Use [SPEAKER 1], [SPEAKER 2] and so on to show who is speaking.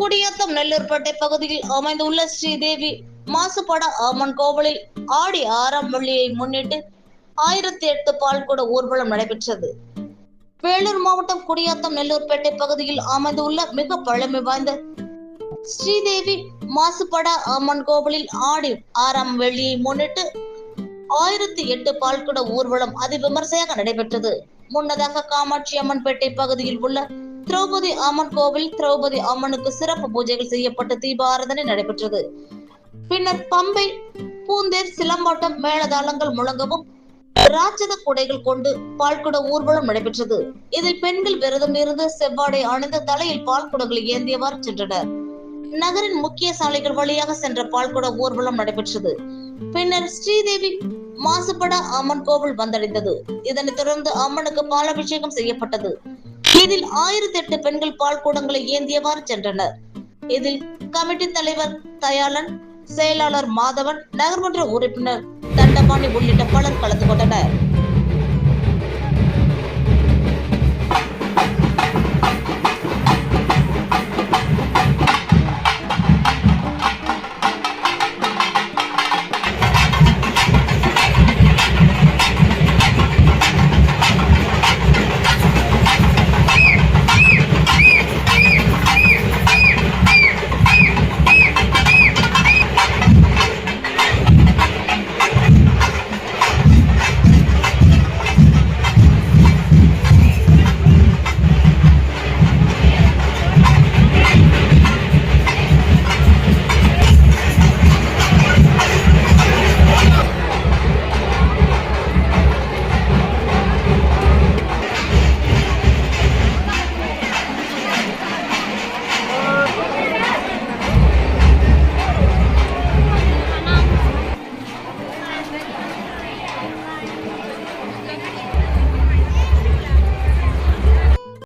[SPEAKER 1] குடியாத்தம் நெல்லூர்பேட்டை பகுதியில் அமைந்துள்ள ஸ்ரீதேவி மாசுபட அம்மன் கோவிலில் ஆடி ஆறாம் வெள்ளியை முன்னிட்டு ஆயிரத்தி எட்டு பால்குட ஊர்வலம் நடைபெற்றது. வேலூர் மாவட்டம் குடியாத்தம் நெல்லூர்பேட்டை பகுதியில் அமைந்துள்ள மிக பழமை வாய்ந்த ஸ்ரீதேவி மாசுபட அம்மன் கோவிலில் ஆடி ஆறாம் வெள்ளியை முன்னிட்டு ஆயிரத்தி எட்டு பால்குட ஊர்வலம் அதிவிமர்சையாக நடைபெற்றது. முன்னதாக காமாட்சி அம்மன் பேட்டை பகுதியில் உள்ள திரௌபதி அம்மன் கோவில் திரௌபதி அம்மனுக்கு சிறப்பு பூஜைகள் செய்யப்பட்டு தீபாராதனை நடைபெற்றது. பின்னர் பம்பை பூந்தேர் சிலம்பாட்டம் மேளதாளங்கள் முழங்கவும் ராட்சத குடைகள் கொண்டு பால்குட ஊர்வலம் நடைபெற்றது. இதில் பெண்கள் விரதம் இருந்து செவ்வாடை அணிந்து தலையில் பால்குடங்களை ஏந்தியவாறு சென்றனர். நகரின் முக்கிய சாலைகள் வழியாக சென்ற பால்குட ஊர்வலம் நடைபெற்றது. பின்னர் ஸ்ரீதேவி மாசுபட அம்மன் கோவில் வந்தடைந்தது. இதனைத் தொடர்ந்து அம்மனுக்கு பாலாபிஷேகம் செய்யப்பட்டது. இதில் ஆயிரத்தி எட்டு பெண்கள் பால் கூடங்களை ஏந்தியவாறு சென்றனர். இதில் கமிட்டி தலைவர் தயாளன் செயலாளர் மாதவன் நகர்மன்ற உறுப்பினர் தண்டபாணி உள்ளிட்ட பலர் கலந்து கொண்டனர்.